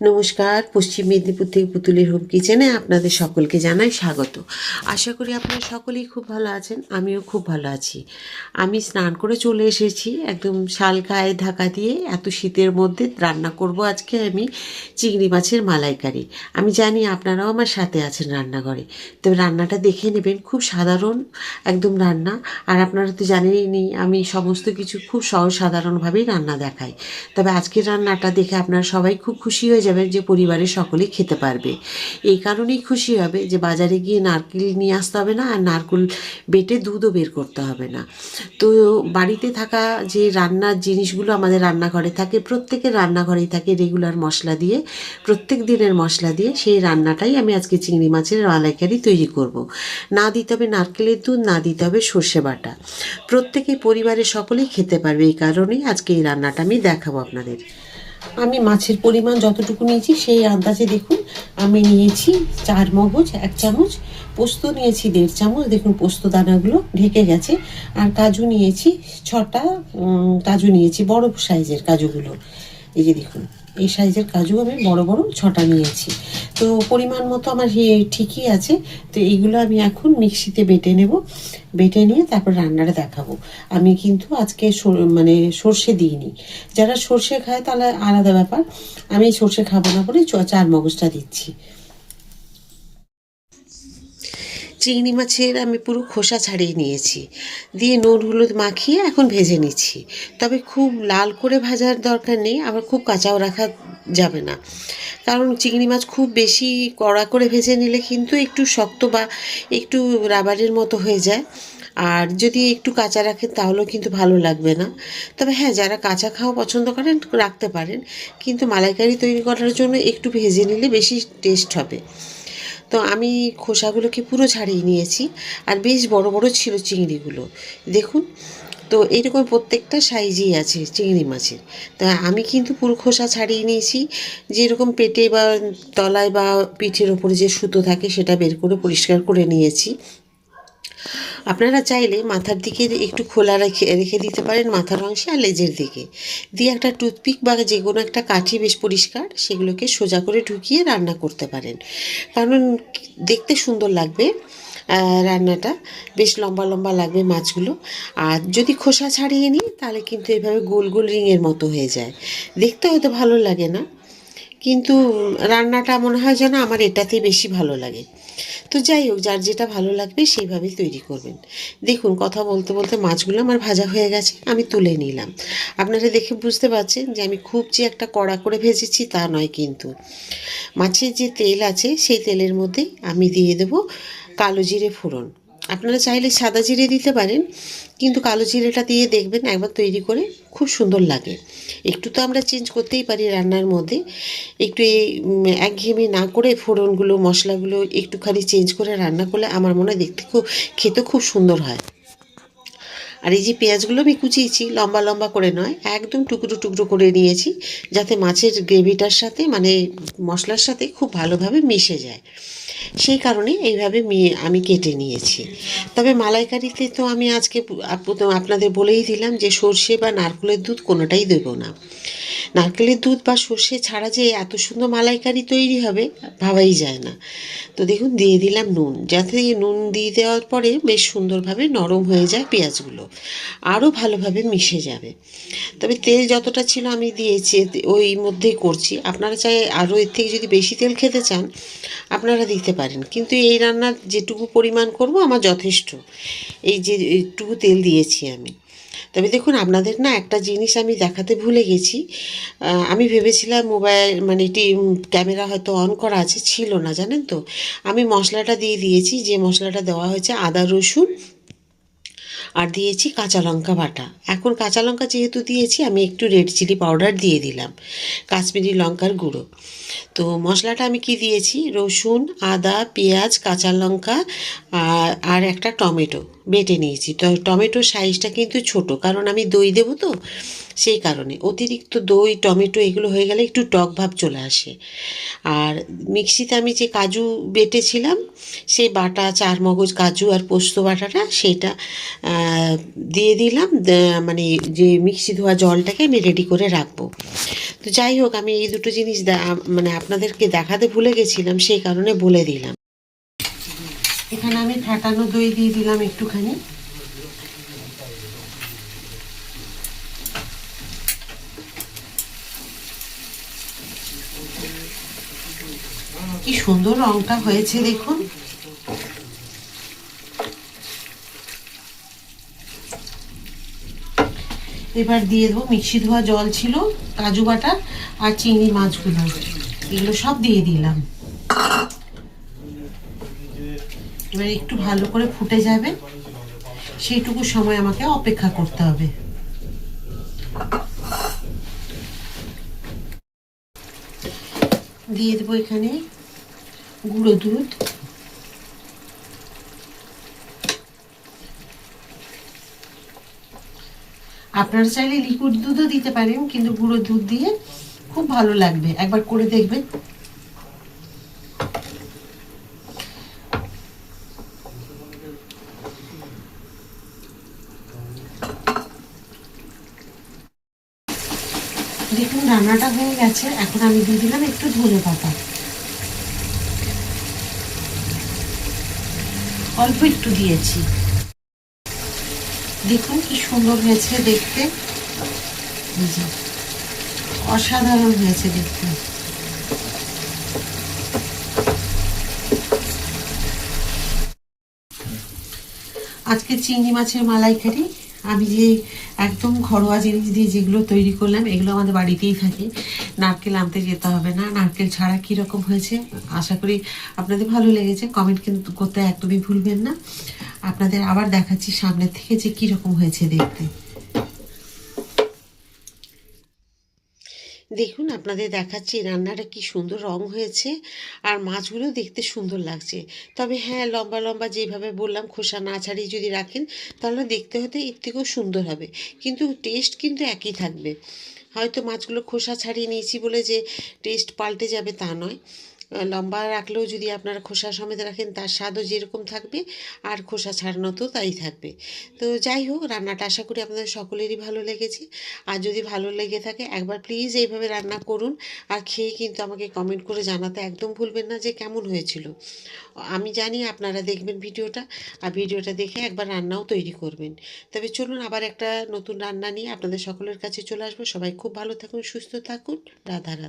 নমস্কার, পশ্চিম মেদিনীপুর থেকে পুতুলের হোম কিচেনে আপনাদের সকলকে জানাই স্বাগত। আশা করি আপনারা সকলেই খুব ভালো আছেন, আমিও খুব ভালো আছি। আমি স্নান করে চলে এসেছি, একদম শাল গায়ে ঢাকা দিয়ে এত শীতের মধ্যে রান্না করব আজকে আমি চিংড়ি মাছের মালাইকারি। আমি জানি আপনারাও আমার সাথে আছেন রান্নাঘরে, তবে রান্নাটা দেখে নেবেন, খুব সাধারণ একদম রান্না। আর আপনারা তো জানেনই, আমি সমস্ত কিছু খুব সহজ সাধারণভাবেই রান্না দেখাই। তবে আজকের রান্নাটা দেখে আপনারা সবাই খুব খুশি হয়ে যাবেন যে পরিবারের সকলেই খেতে পারবে। এই কারণেই খুশি হবে যে বাজারে গিয়ে নারকেল নিয়ে আসতে হবে না আর নারকেল বেটে দুধও বের করতে হবে না। তো বাড়িতে থাকা যে রান্নার জিনিসগুলো আমাদের রান্নাঘরে থাকে, প্রত্যেকের রান্নাঘরেই থাকে রেগুলার মশলা দিয়ে, প্রত্যেক দিনের মশলা দিয়ে সেই রান্নাটাই আমি আজকে চিংড়ি মাছের মালাইকারি তৈরি করব। না দিতে হবে নারকেলের দুধ, না দিতে হবে সর্ষে বাটা। প্রত্যেকেই পরিবারের সকলেই খেতে পারবে এই কারণেই আজকে এই রান্নাটা আমি দেখাবো আপনাদের। আমি মাছের পরিমাণ যতটুকু নিয়েছি, সেই আন্দাজে দেখুন আমি নিয়েছি চার মগজ, এক চামচ। পোস্ত নিয়েছি দেড় চামচ। দেখুন পোস্ত দানাগুলো ঢেকে গেছে। আর কাজু নিয়েছি ছটা কাজু নিয়েছি, বড় সাইজের কাজুগুলো। এই যে দেখুন। এই সাইজের কাজু আমি বড় বড় ছটা নিয়েছি। তো পরিমাণ মতো আমার ঠিকই আছে। তো এইগুলো আমি এখন মিক্সিতে বেটে নেব। বেটে নিয়ে তারপর রান্নাটা দেখাবো। আমি কিন্তু আজকে মানে সর্ষে দিইনি। যারা সর্ষে খায় তাহলে আলাদা ব্যাপার। আমি সর্ষে খাব না বলে চার মগজটা দিচ্ছি। চিংড়ি মাছের আমি পুরো খোসা ছাড়িয়ে নিয়েছি। দিয়ে নুন হলুদ মাখিয়ে এখন ভেজে নিচ্ছি। তবে খুব লাল করে ভাজার দরকার নেই আবার খুব কাঁচাও রাখা যাবে না। কারণ চিংড়ি মাছ খুব বেশি কড়া করে ভেজে নিলে কিন্তু একটু শক্ত বা একটু রাবারের মতো হয়ে যায়। আর যদি একটু কাঁচা রাখেন তাহলেও কিন্তু ভালো লাগবে না। তবে হ্যাঁ যারা কাঁচা খাওয়া পছন্দ করেন, রাখতে পারেন। কিন্তু মালাইকারি তৈরি করার জন্য একটু ভেজে নিলে বেশি টেস্ট হবে। তো আমি খোসাগুলোকে পুরো ছাড়িয়ে নিয়েছি আর বেশ বড় বড় ছিল চিংড়িগুলো। দেখুন, তো এইরকম প্রত্যেকটা সাইজই আছে চিংড়ি মাছের। তা আমি কিন্তু পুরো খোসা ছাড়িয়ে নিয়েছি, যেরকম পেটে বা তলায় বা পিঠের ওপরে যে সুতো থাকে সেটা বের করে পরিষ্কার করে নিয়েছি। আপনারা চাইলে মাথার দিকে একটু খোলা রেখে রেখে দিতে পারেন মাথার অংশে আর লেজের দিকে। দিয়ে একটা টুথপিক বা যে কোনো একটা কাঠি বেশ পরিষ্কার, সেগুলোকে সোজা করে ঢুকিয়ে রান্না করতে পারেন। কারণ দেখতে সুন্দর লাগবে রান্নাটা। বেশ লম্বা লম্বা লাগবে মাছগুলো। আর যদি খোসা ছাড়িয়ে নিই, তাহলে কিন্তু এভাবে গোল গোল রিংয়ের মতো হয়ে যায়। দেখতে হয়তো ভালো লাগে না। কিন্তু রান্নাটা মনে হয় যেন আমার এটাতেই বেশি ভালো লাগে। তো যাই হোক, যার যেটা ভালো লাগবে সেইভাবেই তৈরি করবেন। দেখুন, কথা বলতে বলতে মাছগুলো আমার ভাজা হয়ে গেছে, আমি তুলে নিলাম। আপনারা দেখে বুঝতে পারছেন যে আমি খুব যে একটা কড়া করে ভেজেছি তা নয় কিন্তু। মাছের যে তেল আছে, সেই তেলের মধ্যে আমি দিয়ে দেবো কালো জিরে ফোড়ন। আপনারা চাইলে সাদা জিরে দিতে পারেন, কিন্তু কালো জিরেটা দিয়ে দেখবেন একবার তৈরি করে খুব সুন্দর লাগে। একটু তো আমরা চেঞ্জ করতেই পারি রান্নার মধ্যে। একটু এই একঘেয়েমি না করে ফোড়নগুলো, মশলাগুলো একটুখানি চেঞ্জ করে রান্না করলে আমার মনে হয় দেখতে খুব, খেতে খুব সুন্দর হয়। আর এই যে পেঁয়াজগুলো আমি কুচিয়েছি, লম্বা লম্বা করে নয়, একদম টুকরো টুকরো করে নিয়েছি, যাতে মাছের গ্রেভিটার সাথে মানে মশলার সাথে খুব ভালোভাবে মিশে যায়। সেই কারণে এইভাবে মেয়ে আমি কেটে নিয়েছি। তবে মালাইকারিতে তো আমি আজকে আপনাদের বলেই দিলাম যে সর্ষে বা নারকেলের দুধ কোনোটাই দেবো না। নারকেলের দুধ বা সর্ষে ছাড়া যে এত সুন্দর মালাইকারি তৈরি হবে, ভাবাই যায় না। তো দেখুন, দিয়ে দিলাম নুন। যাতে নুন দিয়ে দেওয়ার পরে বেশ সুন্দরভাবে নরম হয়ে যায় পেঁয়াজগুলো। আরও ভালোভাবে মিশে যাবে। তবে তেল যতটা ছিল আমি দিয়েছি, ওই মধ্যেই করছি। আপনারা চাই আরও এর থেকে যদি বেশি তেল খেতে চান, আপনারা দিতে পারেন। কিন্তু এই রান্নার যেটুকু পরিমাণ করব, আমার যথেষ্ট। এই যে এইটুকু তেল দিয়েছি আমি। তবে দেখুন, আপনাদের না একটা জিনিস আমি দেখাতে ভুলে গেছি। আমি ভেবেছিলাম মোবাইল মানে এটি ক্যামেরা হয়তো অন করা আছে, ছিল না, জানেন তো? আমি মশলাটা দিয়ে দিয়েছি, যে মশলাটা দেওয়া হয়েছে আদা রসুন আর দিয়েছি কাঁচা লঙ্কা বাটা। এখন কাঁচা লঙ্কা যেহেতু দিয়েছি, আমি একটু রেড চিলি পাউডার দিয়ে দিলাম, কাশ্মীরি লঙ্কার গুঁড়ো। তো মশলাটা আমি কি দিয়েছি? রসুন, আদা, পেঁয়াজ, কাঁচা লঙ্কা, আর একটা টমেটো বেটে নিয়েছি। তো টমেটোর সাইজটা কিন্তু ছোট, কারণ আমি দই দেবো তো। সেই কারণে। অতিরিক্ত দই, টমেটো এগুলো হয়ে গেলে একটু টক ভাব চলে আসে। আর মিক্সিতে আমি যে কাজু বেটেছিলাম, সেই বাটা চার মগজ কাজু আর পোস্ত বাটাটা সেটা দিয়ে দিলাম। মানে যে মিক্সি ধোয়া জলটাকে আমি রেডি করে রাখব। তো যাই হোক, আমি এই দুটো জিনিস মানে আপনাদেরকে দেখাতে ভুলে গেছিলাম, সেই কারণে বলে দিলাম। এখানে আমি ফাটানো দই দিয়ে দিলাম একটুখানি। কি সুন্দর রংটা হয়েছে দেখুন। এবার দিয়ে দেবো মিক্সি ধোয়া জল ছিল, কাজু বাটা আর চিংড়ি মাছগুলো। এগুলো সব দিয়ে দিলাম। এবার একটু ভালো করে ফুটে যাবে। সেইটুকু সময় আমাকে অপেক্ষা করতে হবে। দিয়ে দেবো এখানে গুঁড়ো দুধ। আপনারা চাইলে লিকুইড দুধও দিতে পারেন, কিন্তু গুঁড়ো দুধ দিয়ে খুব ভালো লাগবে। একবার করে দেখবেন। দেখুন, রান্নাটা হয়ে গেছে। এখন আমি দিয়ে দিলাম একটু ধনে পাতা। অল্প একটু দিয়েছি। দেখুন কি সুন্দর হয়েছে দেখতে। অসাধারণ হয়েছে দেখতে। আজকে চিংড়ি মাছের মালাইকারি। আমি যে একদম ঘরোয়া জিনিস দিয়ে যেগুলো তৈরি করলাম, এগুলো আমাদের বাড়িতেই থাকে। নারকেল আনতে যেতে হবে না। নারকেল ছাড়া কীরকম হয়েছে? আশা করি আপনাদের ভালো লেগেছে। কমেন্ট কিন্তু করতে একদমই ভুলবেন না। আপনাদের আবার দেখাচ্ছি সামনে থেকে যে কীরকম হয়েছে দেখতে। দেখুন, আপনাদের দেখাচ্ছি রান্নাটা কি সুন্দর রং হয়েছে আর মাছগুলো দেখতে সুন্দর লাগছে। তবে হ্যাঁ লম্বা লম্বা যেভাবে বললাম, খোসা না ছাড়িয়ে যদি রাখেন, তাহলে দেখতে হতে এর থেকেও সুন্দর হবে। কিন্তু টেস্ট কিন্তু একই থাকবে। হয়তো মাছগুলো খোসা ছাড়িয়ে নিয়েছি বলে যে টেস্ট পাল্টে যাবে তা নয়। লম্বা রাখলেও যদি আপনারা খোসা সমেত রাখেন, তার স্বাদও যেরকম থাকবে আর খোসা ছাড়ানো তো তাই থাকবে। তো যাই হোক, রান্নাটা আশা করি আপনাদের সকলেরই ভালো লেগেছে। আর যদি ভালো লেগে থাকে, একবার প্লিজ এইভাবে রান্না করুন। আর খেয়ে কিন্তু আমাকে কমেন্ট করে জানাতে একদম ভুলবেন না যে কেমন হয়েছিল। আমি জানি আপনারা দেখবেন ভিডিওটা, আর ভিডিওটা দেখে একবার রান্নাও তৈরি করবেন। তবে চলুন আবার একটা নতুন রান্না নিয়ে আপনাদের সকলের কাছে চলে আসব। সবাই খুব ভালো থাকুন, সুস্থ থাকুন। রাধা রাধা।